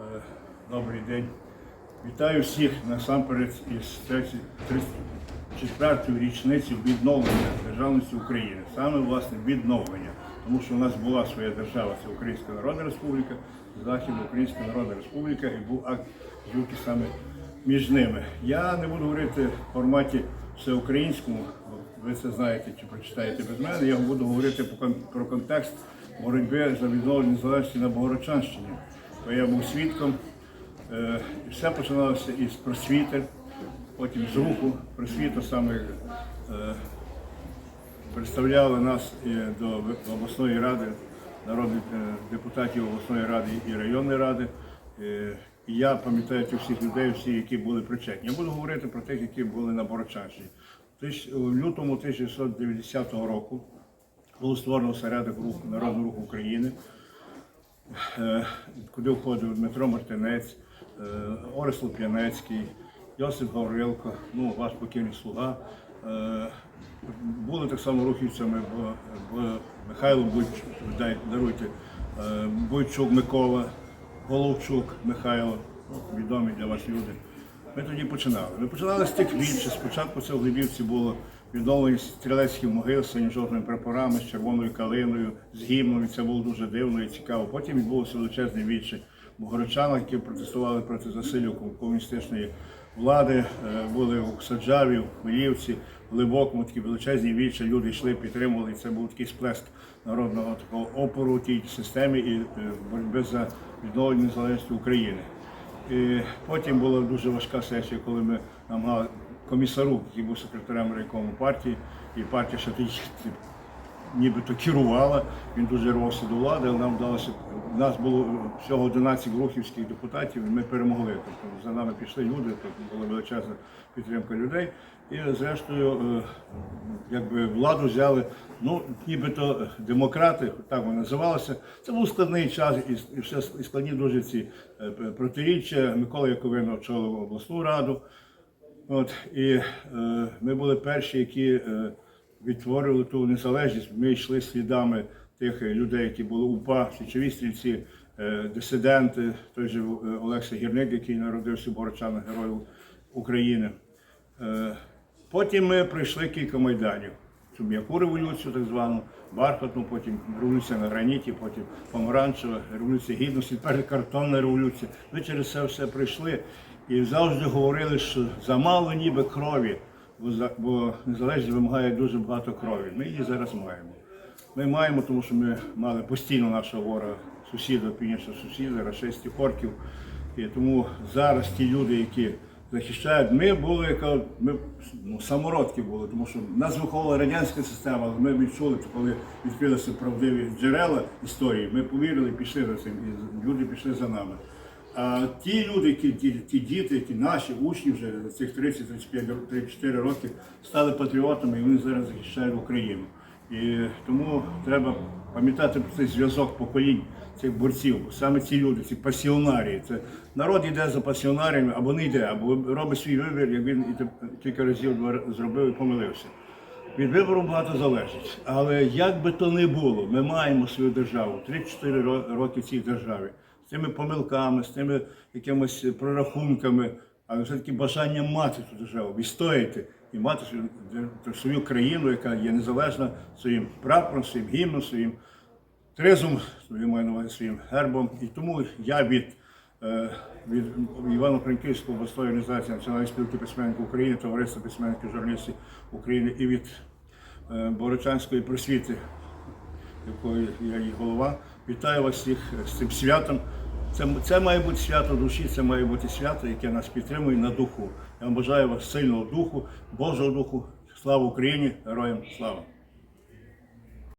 Е, Добрий день. Вітаю всіх насамперед із 34-ї річниці відновлення державності України. Саме власне відновлення. Тому що у нас була своя держава, це Українська Народна Республіка, Західна Українська Народна Республіка і був акт злуки саме між ними. Я не буду говорити в форматі всеукраїнському, ви це знаєте чи прочитаєте без мене. Я буду говорити про контекст боротьби за відновлення незалежності на Богородчанщині. Бо я був свідком. Е, Все починалося із просвіти, потім з руху. Просвіта саме е, представляли нас до обласної ради, народних е, депутатів обласної ради і районної ради. І я пам'ятаю тих всіх людей, всі, які були причетні. Я буду говорити про тих, які були на Борочанщині. У лютому 1990 року було створено осередок руху Народного руху України куди входив Дмитро Мартинець, е, Орес Луп'янецький, Йосип Гаврилко, ну, ваш покійний слуга. Е, Були так само рухівцями бо, Михайло дай- даруйте, е, Буйчук Микола, Головчук Михайло, ну, відомі для вас люди. Ми тоді починали. Ми починали з тих більше. Спочатку це в Глибівці було відновлені стрілецькі могил з синьо-жовтими прапорами, з червоною калиною, з гімном. І це було дуже дивно і цікаво. Потім відбулося величезне віче богородчан, які протестували проти засилля комуністичної влади. Е, Були у Саджаві, в Хмелівці, в Глибокому такі величезні віче. Люди йшли, підтримували. І це був такий сплеск народного такого опору тій системі і е, боротьби за відновлення незалежності України. І потім була дуже важка сесія, коли ми намагали комісару, який був секретарем райкому партії, і партія ще нібито керувала, він дуже рвався до влади, але нам вдалося. У нас було всього 11 рухівських депутатів, і ми перемогли. Тобто за нами пішли люди, тобто була величезна підтримка людей. І зрештою, е, якби владу взяли, ну, нібито демократи, так вони називалися. Це був складний час і, все складні дуже ці е, протиріччя. Микола Яковина очолив обласну раду. От, і е, ми були перші, які е, відтворювали ту незалежність. Ми йшли слідами тих е, людей, які були УПА, січові стрільці, е, дисиденти, той же Олексій Олекса Гірник, який народився Борочанах, героїв України. Е, потім ми пройшли кілька майданів. Цю м'яку революцію, так звану, бархатну, потім революція на граніті, потім помаранчева, революція гідності, тепер картонна революція. Ми через це все пройшли і завжди говорили, що замало ніби крові, бо, за- бо незалежність вимагає дуже багато крові. Ми її зараз маємо. Ми маємо, тому що ми мали постійно нашого ворога, сусіда, північного сусіда, рашистів, орків. І тому зараз ті люди, які захищають, ми були ми ну, самородки були, тому що нас виховувала радянська система, але ми відчули, коли відкрилися правдиві джерела історії, ми повірили пішли за цим, і люди пішли за нами. А ті люди, які ті, ті діти, які наші учні вже цих 30-35-34 роки стали патріотами і вони зараз захищають Україну. І тому треба пам'ятати про цей зв'язок поколінь цих борців. Саме ці люди, ці пасіонарії. Це народ йде за пасіонаріями або не йде, або робить свій вибір, як він і кілька разів зробив і помилився. Від вибору багато залежить. Але як би то не було, ми маємо свою державу, 3-4 роки цій державі, з тими помилками, з тими якимись прорахунками, але все-таки бажання мати цю державу, відстояти і мати свою, свою країну, яка є незалежна своїм прапором, своїм гімном, своїм тризом, увазі своїм гербом. І тому я від, е, від Івано-Франківської обласної організації Національної спілки письменників України, Товариства письменників журналістів України і від е, Борочанської просвіти, якої я її голова. Вітаю вас всіх з цим святом. Це, це має бути свято душі, це має бути свято, яке нас підтримує на духу. Я вам бажаю вас сильного духу, Божого духу. Слава Україні! Героям слава!